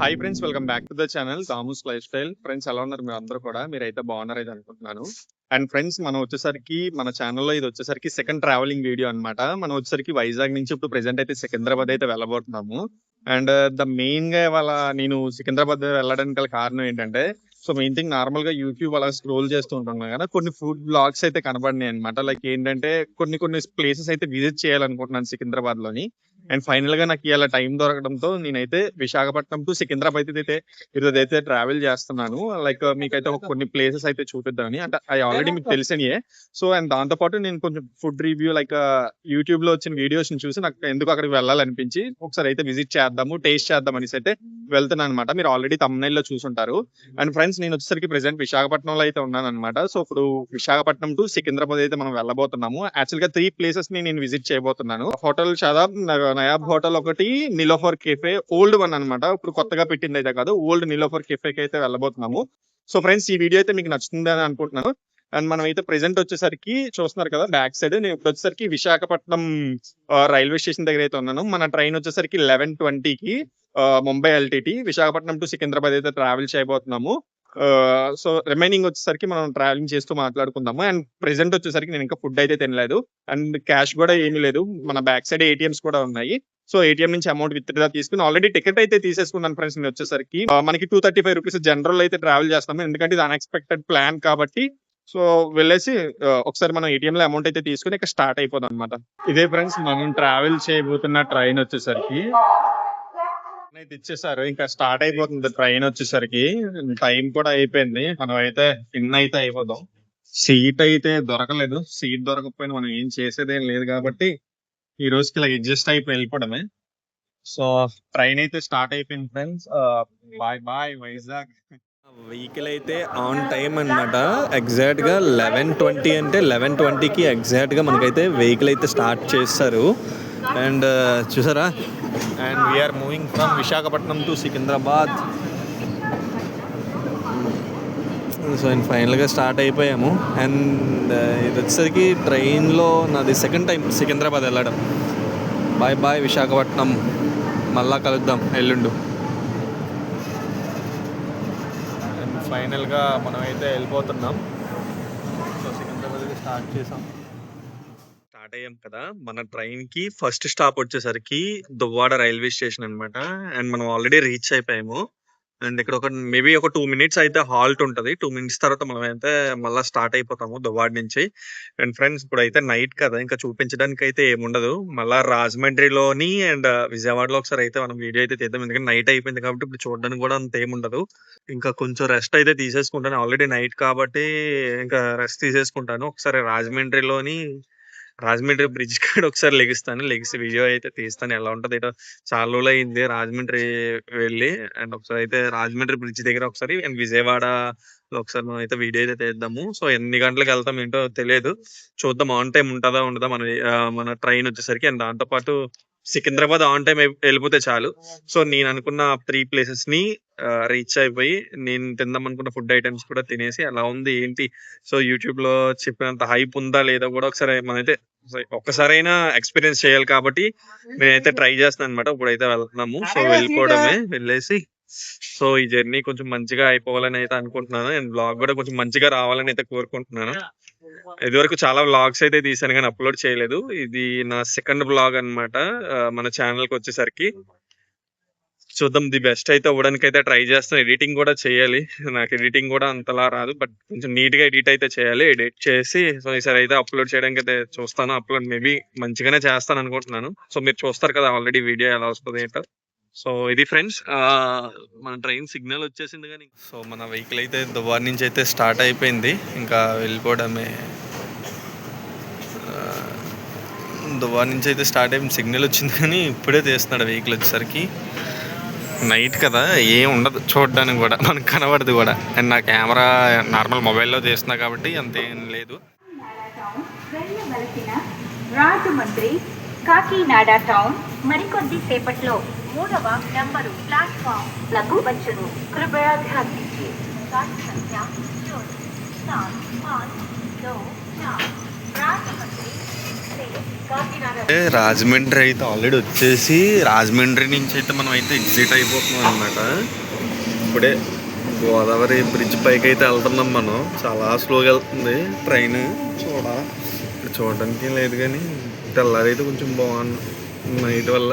Hi friends welcome back to the channel తామూస్ life style friends ఎలా ఉన్నారు మీరు అందరూ కూడా? మీరైతే బాగున్నారు అయితే అనుకుంటున్నాను. అండ్ ఫ్రెండ్స్ మనం వచ్చేసరికి మన ఛానల్లో ఇది వచ్చేసరికి సెకండ్ ట్రావెలింగ్ వీడియో అన్నమాట. మనం వచ్చేసరికి వైజాగ్ నుంచి ఇప్పుడు ప్రెసెంట్ అయితే సికింద్రాబాద్ అయితే వెళ్ళబోతున్నాము. అండ్ ద మెయిన్గా ఇవాళ నేను సికింద్రాబాద్ వెళ్ళడానికి గల కారణం ఏంటంటే సో మెయిన్ థింగ్ నార్మల్గా యూట్యూబ్ అలా స్క్రోల్ చేస్తూ ఉంటాను కదా కొన్ని ఫుడ్ బ్లాగ్స్ అయితే కనబడినాయి అనమాట లైక్ ఏంటంటే కొన్ని కొన్ని ప్లేసెస్ అయితే విజిట్ చేయాలనుకుంటున్నాను సికింద్రాబాద్లోని అండ్ ఫైనల్గా నాకు ఇలా టైం దొరకడంతో నేనైతే విశాఖపట్నం టు సికింద్రాబాద్ అయితే ఈరోజు అయితే ట్రావెల్ చేస్తున్నాను. లైక్ మీకైతే ఒక కొన్ని ప్లేసెస్ అయితే చూపిద్దామని. అంటే అవి ఆల్రెడీ మీకు తెలిసినయే. సో అండ్ దాంతో పాటు నేను కొంచెం ఫుడ్ రివ్యూ లైక్ యూట్యూబ్లో వచ్చిన వీడియోస్ని చూసి నాకు ఎందుకు అక్కడికి వెళ్ళాలనిపించి ఒకసారి అయితే విజిట్ చేద్దాము టేస్ట్ చేద్దాం అనేసి అయితే వెళ్తున్నాను అనమాట మీరు ఆల్రెడీ తమిళ లో చూసుంటారు. అండ్ ఫ్రెండ్స్ నేను వచ్చేసరికి ప్రెసెంట్ విశాఖపట్నంలో అయితే ఉన్నాను అనమాట సో ఇప్పుడు విశాఖపట్నం టు సికింద్రాబాద్ అయితే మనం వెళ్ళబోతున్నాము. యాక్చువల్గా త్రీ ప్లేసెస్ని నేను విజిట్ చేయబోతున్నాను. హోటల్ షాదాబ్ నయాబ్ హోటల్ ఒకటి నిలోఫర్ కెఫే ఓల్డ్ వన్ అనమాట ఇప్పుడు కొత్తగా పెట్టింది అయితే కాదు ఓల్డ్ నిలోఫర్ కెఫే కి అయితే వెళ్ళబోతున్నాము. సో ఫ్రెండ్స్ ఈ వీడియో అయితే మీకు నచ్చుతుంది అని అనుకుంటున్నాను. అండ్ మనం అయితే ప్రెసెంట్ వచ్చేసరికి చూస్తున్నారు కదా బ్యాక్ సైడ్. నేను ఇప్పుడు వచ్చేసరికి విశాఖపట్నం రైల్వే స్టేషన్ దగ్గర అయితే ఉన్నాను. మన ట్రైన్ వచ్చేసరికి లెవెన్ ట్వంటీకి ముంబై ఎల్టీటీ విశాఖపట్నం టు సికింద్రాబాద్ అయితే ట్రావెల్ చేయబోతున్నాము. సో రిమైనింగ్ వచ్చేసరికి మనం ట్రావెలింగ్ చేస్తూ మాట్లాడుకుందాము. అండ్ ప్రెసెంట్ వచ్చేసరికి నేను ఇంకా ఫుడ్ అయితే తినలేదు. అండ్ క్యాష్ కూడా ఏమీ లేదు. మన బ్యాక్ సైడ్ ఏటీఎంస్ కూడా ఉన్నాయి. సో ఏటీఎం నుంచి అమౌంట్ విత్ డ్రా తీసుకుని ఆల్రెడీ టికెట్ అయితే తీసేసుకున్నాను ఫ్రెండ్స్ నేను వచ్చేసరికి. మనకి two thirty five rupees general అయితే ట్రావెల్ చేస్తాము. ఎందుకంటే ఇది అన్ఎక్స్పెక్టెడ్ ప్లాన్ కాబట్టి. సో వెళ్ళేసి ఒకసారి మనం ఏటీఎం లో అమౌంట్ అయితే తీసుకుని ఇక స్టార్ట్ అయిపోదాం అనమాట ఇదే ఫ్రెండ్స్ మనం ట్రావెల్ చేయబోతున్న ట్రైన్ వచ్చేసరికి. అయితే ఇచ్చేసారు. ఇంకా స్టార్ట్ అయిపోతుంది ట్రైన్ వచ్చేసరికి. టైం కూడా అయిపోయింది. మనం అయితే ఇన్ అయితే అయిపోదాం. సీట్ అయితే దొరకలేదు. సీట్ దొరకకపోయినా మనం ఏం చేసేదేం లేదు కాబట్టి ఈ రోజుకి ఇలా అడ్జస్ట్ అయిపోయి వెళ్ళిపోవడమే. సో ట్రైన్ అయితే స్టార్ట్ అయిపోయింది friends. Bye bye Vizag. Vehicle అయితే ఆన్ టైం అన్నమాట. ఎగ్జాక్ట్గా లెవెన్ ట్వంటీ అంటే లెవెన్ ట్వంటీకి ఎగ్జాక్ట్గా మనకైతే వెహికల్ అయితే స్టార్ట్ చేస్తారు. అండ్ చూసారా? And we're moving from Visakhapatnam to Secunderabad so and ఫైనల్గా స్టార్ట్ అయిపోయాము. అండ్ ఇది వచ్చేసరికి ట్రైన్లో నాది సెకండ్ టైం సికింద్రాబాద్ వెళ్ళడం. బాయ్ బాయ్ విశాఖపట్నం మళ్ళా కలుద్దాం ఎల్లుండు. అండ్ ఫైనల్గా మనం అయితే వెళ్ళిపోతున్నాం. సో సికింద్రాబాద్కి స్టార్ట్ చేసాం. స్టార్ట్ అయ్యాం కదా! మన ట్రైన్కి ఫస్ట్ స్టాప్ వచ్చేసరికి దువ్వాడ రైల్వే స్టేషన్ అన్నమాట. అండ్ మనం ఆల్రెడీ రీచ్ అయిపోయాము. అండ్ ఇక్కడ ఒక మేబీ ఒక టూ మినిట్స్ అయితే హాల్ట్ ఉంటుంది. టూ మినిట్స్ తర్వాత మనం అయితే మళ్ళీ స్టార్ట్ అయిపోతాము దువ్వాడ నుంచి. అండ్ ఫ్రెండ్స్ ఇప్పుడు అయితే నైట్ కదా! ఇంకా చూపించడానికి అయితే ఏముండదు. మళ్ళా రాజమండ్రిలోని అండ్ విజయవాడలో ఒకసారి అయితే మనం వీడియో అయితే తీద్దాం. ఎందుకంటే నైట్ అయిపోయింది కాబట్టి ఇప్పుడు చూడడానికి కూడా అంత ఏముండదు. ఇంకా కొంచెం రెస్ట్ అయితే తీసేసుకుంటాను. ఆల్రెడీ నైట్ కాబట్టి ఇంకా రెస్ట్ తీసేసుకుంటాను. ఒకసారి రాజమండ్రిలోని రాజమండ్రి బ్రిడ్జ్ కాడ ఒకసారి లెగిస్తాను. లెగిసి వీడియో అయితే తీస్తాను. ఎలా ఉంటుంది ఏటో చాలా రోజులు అయింది రాజమండ్రి వెళ్ళి. అండ్ ఒకసారి అయితే రాజమండ్రి బ్రిడ్జ్ దగ్గర ఒకసారి అండ్ విజయవాడ ఒకసారి మనం అయితే వీడియో అయితే తీద్దాము. సో ఎన్ని గంటలకు వెళ్తాం ఏంటో తెలియదు. చూద్దాం. ఆన్ టైం ఉంటుందా ఉండదా? మన మన ట్రైన్ వచ్చేసరికి అండ్ దాంతో పాటు సికింద్రాబాద్ ఆన్ టైం వెళ్ళిపోతే చాలు. సో నేను అనుకున్న త్రీ ప్లేసెస్ని రీచ్ అయిపోయి నేను తిందాం అనుకున్న ఫుడ్ ఐటమ్స్ కూడా తినేసి ఎలా ఉంది ఏంటి? సో యూట్యూబ్లో చెప్పినంత హైప్ ఉందా లేదా కూడా ఒకసారి మనైతే ఒక్కసారైనా ఎక్స్పీరియన్స్ చేయాలి కాబట్టి నేనైతే ట్రై చేస్తాను అనమాట ఇప్పుడైతే వెళ్తున్నాము. సో వెళ్ళిపోవడమే. వెళ్ళేసి సో ఈ జర్నీ కొంచెం మంచిగా అయిపోవాలని అయితే అనుకుంటున్నాను. అండ్ బ్లాగ్ కూడా కొంచెం మంచిగా రావాలని అయితే కోరుకుంటున్నాను. ఇదివరకు చాలా వ్లాగ్స్ అయితే తీసాను కానీ అప్లోడ్ చేయలేదు. ఇది నా సెకండ్ బ్లాగ్ అన్నమాట ఆ, మన ఛానల్కి వచ్చేసరికి. చూద్దాం ది బెస్ట్ అయితే అవ్వడానికి అయితే ట్రై చేస్తాను ఎడిటింగ్ కూడా చేయాలి. నాకు ఎడిటింగ్ కూడా అంతలా రాదు బట్ కొంచెం నీట్గా ఎడిట్ అయితే చేయాలి. ఎడిట్ చేసి సో ఈసారి అయితే అప్లోడ్ చేయడానికి అయితే చూస్తాను. అప్లోడ్ మేబీ మంచిగానే చేస్తాను అనుకుంటున్నాను. సో మీరు చూస్తారు కదా ఆల్రెడీ వీడియో ఎలా వస్తుంది ఏంటో. సో ఇది ఫ్రెండ్స్ మన ట్రైన్ సిగ్నల్ వచ్చేసింది కానీ సో మన వెహికల్ అయితే దుబార్ నుంచి అయితే స్టార్ట్ అయిపోయింది. ఇంకా వెళ్ళిపోవడమే. దుబార్ నుంచి అయితే స్టార్ట్ అయిపోయింది. సిగ్నల్ వచ్చింది కానీ ఇప్పుడే తీస్తున్నాడు వెహికల్ వచ్చేసరికి. నైట్ కదా ఏం ఉండదు చూడడానికి కూడా మనకు కనబడదు కూడా. అండ్ నా కెమెరా నార్మల్ మొబైల్లో తీస్తున్నా కాబట్టి అంతేం లేదు. రాజమండ్రి కాకినాడ టౌన్ మరికొద్ది సేపట్లో మూడవ నంబరు ప్లాట్ఫామ్. లకు వచ్చును కృపయా ధ్యాన్ దీజియే गाड़ी రాజమండ్రి అయితే ఆల్రెడీ వచ్చేసి రాజమండ్రి నుంచి అయితే మనం అయితే ఎగ్జిట్ అయిపోతున్నాం అనమాట ఇప్పుడే గోదావరి బ్రిడ్జ్ పైకి అయితే వెళ్తున్నాం మనం. చాలా స్లోగా వెళ్తుంది ట్రైన్ చూడ చూడడానికి లేదు కానీ తెల్లారైతే కొంచెం బాగుంది నైట్ వల్ల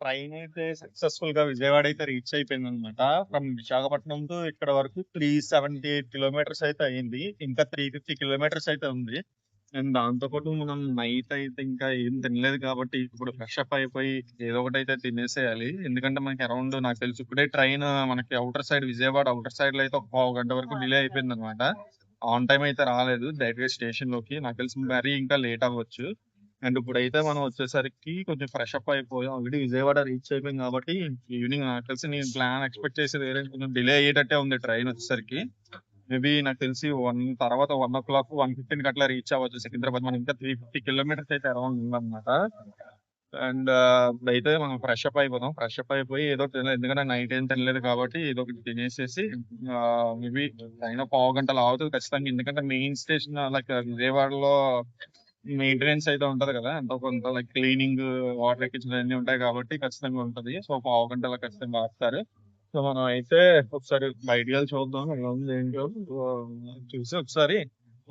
ట్రైన్ అయితే సక్సెస్ఫుల్గా విజయవాడ అయితే రీచ్ అయిపోయింది అనమాట ఫ్రమ్ విశాఖపట్నం టు ఇక్కడ వరకు త్రీ సెవెంటీ ఎయిట్ కిలోమీటర్స్ అయితే అయింది. ఇంకా త్రీ ఫిఫ్టీ కిలోమీటర్స్ అయితే ఉంది. అండ్ దాంతో పాటు మనం నైట్ అయితే ఇంకా ఏం తినలేదు కాబట్టి ఇప్పుడు ఫ్రెష్ అప్ అయిపోయి ఏదో ఒకటి అయితే తినేసేయాలి. ఎందుకంటే మనకి అరౌండ్ నాకు తెలిసి ఇప్పుడే ట్రైన్ మనకి అవుటర్ సైడ్ విజయవాడ అవుటర్ సైడ్లో అయితే ఒక పావు గంట వరకు డిలే అయిపోయింది అనమాట ఆన్ టైం అయితే రాలేదు. డైరెక్ట్ స్టేషన్లోకి నాకు తెలిసి మరీ ఇంకా లేట్ అవ్వచ్చు. అండ్ ఇప్పుడైతే మనం వచ్చేసరికి కొంచెం ఫ్రెష్ అప్ అయిపోయాం. ఆల్రెడీ విజయవాడ రీచ్ అయిపోయింది కాబట్టి ఈవినింగ్ నాకు తెలిసి నేను ప్లాన్ ఎక్స్పెక్ట్ చేసేది వేరే కొంచెం డిలే అయ్యేటట్టే ఉంది ట్రైన్ వచ్చేసరికి. మేబీ నాకు తెలిసి వన్ తర్వాత వన్ ఓ క్లాక్ వన్ ఫిఫ్టీన్కి అట్లా రీచ్ అవ్వచ్చు. సికింద్రాబాద్ మనం ఇంకా త్రీ ఫిఫ్టీ కిలోమీటర్స్ అయితే అరౌండ్ ఉందన్నమాట. అండ్ అయితే మనం ఫ్రెష్ అప్ అయిపోదాం. ఫ్రెష్ అప్ అయిపోయి ఏదో తినలేదు ఎందుకంటే నైట్ ఏం తినలేదు కాబట్టి ఏదో ఒకటి తినేసేసి మేబీ అయినా పావు గంటలు అవుతుంది ఖచ్చితంగా. ఎందుకంటే మెయిన్ స్టేషన్ లైక్ విజయవాడలో మెయింటెనెన్స్ అయితే ఉంటది కదా. ఎంతో కొంత లైక్ క్లీనింగ్ వాటర్ ఎక్కించడం అన్ని ఉంటాయి కాబట్టి ఖచ్చితంగా ఉంటది. సో పావు గంటల ఖచ్చితంగా ఆపుతారు. సో మనం అయితే ఒకసారి బయటికి వెళ్ళి చూద్దాం ఎలా ఉంది ఏంటో. చూసి ఒకసారి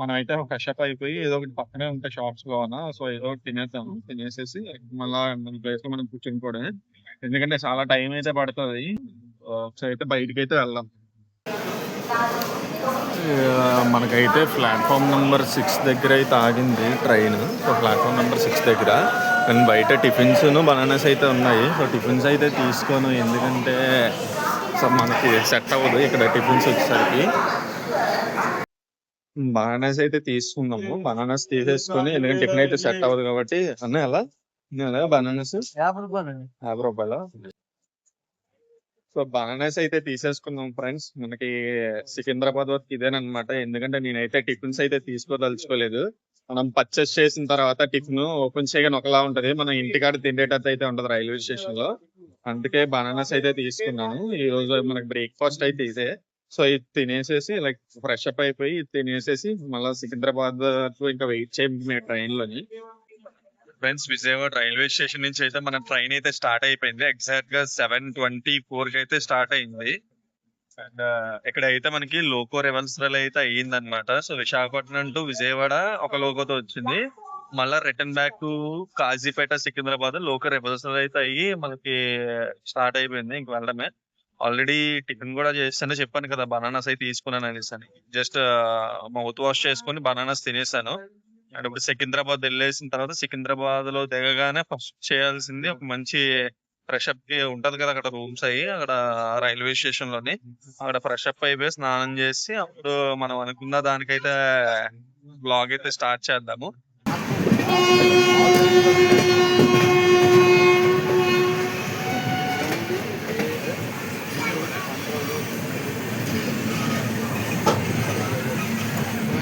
మనం అయితే ఫ్రెష్అప్ అయిపోయి ఏదో ఒకటి పక్కనే ఉంటే షాప్స్ కావాలా సో ఏదో ఒకటి తినేద్దాం. తినేసేసి మళ్ళా మన ప్లేస్లో మనం కూర్చొని కూడా. ఎందుకంటే చాలా టైం అయితే పడుతుంది. ఒకసారి అయితే బయటికి అయితే వెళ్దాం. మనకైతే ప్లాట్ఫామ్ నెంబర్ సిక్స్ దగ్గర అయితే ఆగింది train. So platform number six దగ్గర. అండ్ బయట టిఫిన్స్ బనానాస్ అయితే ఉన్నాయి. సో టిఫిన్స్ అయితే తీసుకోను. ఎందుకంటే సో మనకి సెట్ అవ్వదు ఇక్కడ టిఫిన్స్ వచ్చేసరికి. బనానాస్ అయితే తీసుకున్నాము బనానాస్ తీసేసుకొని ఎందుకంటే టిఫిన్ అయితే సెట్ అవ్వదు కాబట్టి. అన్న ఎలా? బనానాస్? యాభై రూపాయలు యాభై రూపాయలు? సో బనానాస్ అయితే తీసేసుకున్నాం ఫ్రెండ్స్. మనకి సికింద్రాబాద్ వరకు ఇదేనమాట ఎందుకంటే నేనైతే టిఫిన్స్ అయితే తీసుకోదలుచుకోలేదు. మనం పర్చేస్ చేసిన తర్వాత టిఫిన్ ఓపెన్ చేయగానే ఒకలా ఉంటది. మనం ఇంటికాడ తినేటట్టు అయితే ఉంటది రైల్వే స్టేషన్లో అందుకే బనానాస్ అయితే తీసుకున్నాను. ఈ రోజు మనకి బ్రేక్ఫాస్ట్ అయితే ఇదే. సో ఇది తినేసేసి లైక్ ఫ్రెష్ అప్ అయిపోయి ఇది తినేసేసి మళ్ళీ సికింద్రాబాద్ వరకు ఇంకా వెయిట్ చేయండి ట్రైన్లోని ఫ్రెండ్స్ విజయవాడ రైల్వే స్టేషన్ నుంచి అయితే మన ట్రైన్ అయితే స్టార్ట్ అయిపోయింది. ఎగ్జాక్ట్గా సెవెన్ ట్వంటీ ఫోర్కి అయితే స్టార్ట్ అయింది. అండ్ uh, ఇక్కడ అయితే మనకి లోకో రెవెన్సరల్ అయితే అయ్యింది అనమాట సో విశాఖపట్నం టు విజయవాడ ఒక లోకోతో వచ్చింది. మళ్ళా return back to Kazipet Secunderabad loco reversal అయితే అయ్యి మనకి స్టార్ట్ అయిపోయింది ఇంక వెళ్ళడమే. ఆల్రెడీ టిఫిన్ కూడా చేస్తానే చెప్పాను కదా బనానాస్ అయితే తీసుకున్నాను అనేసి అని. జస్ట్ మౌత్ వాష్ చేసుకుని బనానాస్ తినేసాను. ఇప్పుడు సికింద్రాబాద్ వెళ్ళేసిన తర్వాత సికింద్రాబాద్లో దిగగానే ఫస్ట్ చేయాల్సింది ఒక మంచి ఫ్రెష్ అప్కి ఉంటది కదా అక్కడ రూమ్స్ అయ్యి అక్కడ రైల్వే స్టేషన్లోని అక్కడ ఫ్రెష్ అప్ అయిపోయి స్నానం చేసి అప్పుడు మనం అనుకున్న దానికైతే బ్లాగ్ అయితే స్టార్ట్ చేద్దాము.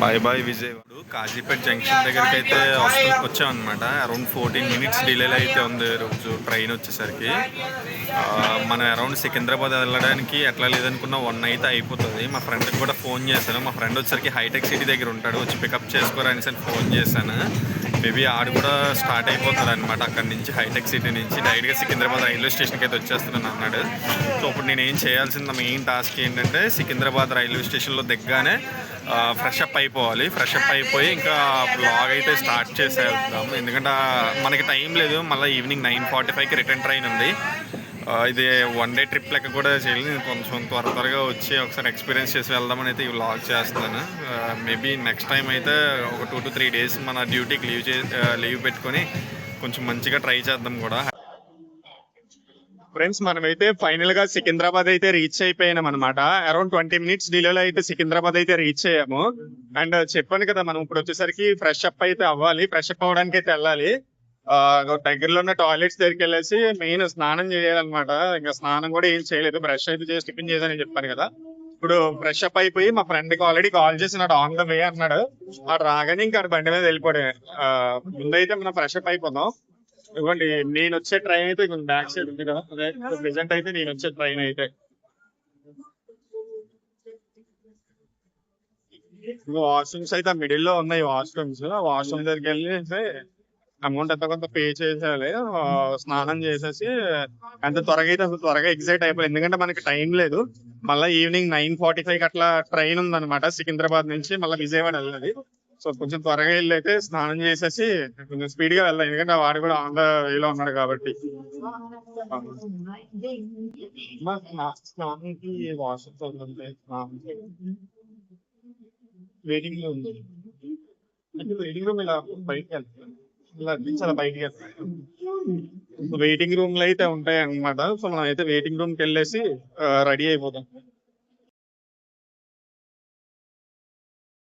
బాయ్ బాయ్ విజయ్ కాజీపేట జంక్షన్ దగ్గరికి అయితే వస్తూ వచ్చామన్నమాట. అరౌండ్ ఫోర్టీన్ మినిట్స్ డిలే అయితే ఉంది రోజు ట్రైన్ వచ్చేసరికి. మనం అరౌండ్ సికింద్రాబాద్ వెళ్ళడానికి ఎట్లా లేదనుకున్న వన్ అయితే అయిపోతుంది. మా ఫ్రెండ్కి కూడా ఫోన్ చేశాను. మా ఫ్రెండ్ వచ్చేసరికి హైటెక్ సిటీ దగ్గర ఉంటాడు. వచ్చి పికప్ చేసుకోరా అనేసి ఫోన్ చేశాను. మేబీ ఆడు కూడా స్టార్ట్ అయిపోతున్నాడు అనమాట అక్కడి నుంచి హైటెక్ సిటీ నుంచి డైరెక్ట్గా సికింద్రాబాద్ రైల్వే స్టేషన్కి అయితే వచ్చేస్తున్నాను అన్నాడు. సో ఇప్పుడు నేను ఏం చేయాల్సిన మెయిన్ టాస్క్ ఏంటంటే సికింద్రాబాద్ రైల్వే స్టేషన్లో దిగ్గానే ఫ్రెష్ అప్ అయిపోవాలి. ఫ్రెష్ అప్ అయిపోయి ఇంకా బ్లాగ్ అయితే స్టార్ట్ చేసేద్దాం. ఎందుకంటే మనకి టైం లేదు. మళ్ళీ ఈవినింగ్ నైన్ ఫార్టీ ఫైవ్కి రిటర్న్ ట్రైన్ ఉంది. ఇది వన్ డే ట్రిప్ లెక్క కూడా చేయలేదు నేను కొంచెం త్వర త్వరగా వచ్చి ఒకసారి ఎక్స్పీరియన్స్ చేసి వెళ్దామని అయితే ఈ వ్లాగ్ చేస్తున్నాను. మేబీ నెక్స్ట్ టైం అయితే ఒక టూ టు త్రీ డేస్ మన డ్యూటీకి లీవ్ చే లీవ్ పెట్టుకొని కొంచెం మంచిగా ట్రై చేద్దాం కూడా. ఫ్రెండ్స్ మనమైతే ఫైనల్గా సికింద్రాబాద్ అయితే రీచ్ అయిపోయినాం అనమాట అరౌండ్ ట్వంటీ మినిట్స్ డిలేలో అయితే సికింద్రాబాద్ అయితే రీచ్ అయ్యాము. అండ్ చెప్పాను కదా మనం ఇప్పుడు వచ్చేసరికి ఫ్రెష్ అప్ అయితే అవ్వాలి. ఫ్రెష్ అప్ అవ్వడానికి అయితే వెళ్ళాలి. దగ్గరలో ఉన్న టాయిలెట్స్ దగ్గరికి వెళ్ళేసి మెయిన్ స్నానం చేయాలన్నమాట. ఇంకా స్నానం కూడా ఏం చేయలేదు. బ్రష్ అయితే చేసి టిఫిన్ చేశానని చెప్పాను కదా. ఇప్పుడు ఫ్రెష్ అప్ అయిపోయి మా ఫ్రెండ్కి ఆల్రెడీ కాల్ చేసినాడు ఆన్ ద వే అన్నాడు. అటు రాగానే ఇంకా బండి మీద వెళ్ళిపోయాడు. ముందైతే మనం ఫ్రెష్ అప్ అయిపోదాం. ఇవ్వండి నేను వచ్చే ట్రైన్ అయితే బ్యాక్ సైడ్ ఉంది కదా. అదే ప్రెసెంట్ అయితే నేను వచ్చే ట్రైన్ అయితే. వాష్రూమ్స్ అయితే మిడిల్లో ఉన్నాయి వాష్రూమ్స్ వాష్రూమ్ దగ్గరికి వెళ్ళి అమౌంట్ ఎంత కొంత పే చేసేయాలి. స్నానం చేసేసి ఎంత త్వరగా అయితే అసలు త్వరగా ఎగ్జైట్ అయిపోయి ఎందుకంటే మనకి టైం లేదు. మళ్ళీ ఈవినింగ్ నైన్ ఫార్టీ ఫైవ్ అట్లా ట్రైన్ ఉందన్నమాట. సికింద్రాబాద్ నుంచి మళ్ళీ విజయవాడ వెళ్ళాలి. సో కొంచెం త్వరగా వెళ్ళి అయితే స్నానం చేసేసి కొంచెం స్పీడ్గా వెళ్ళాలి. ఎందుకంటే వాడు కూడా ఆన్ ద వేలో ఉన్నాడు కాబట్టి. స్నానంకి వాష్రూమ్స్ ఉంది వెయిటింగ్ రూమ్ వెయిటింగ్ ఇలా బయటికి వెళ్తాను చాలా బయటికి వెయిటింగ్ రూమ్లో అయితే ఉంటాయి అనమాట సో మనం అయితే వెయిటింగ్ రూమ్కి వెళ్ళేసి రెడీ అయిపోతాం.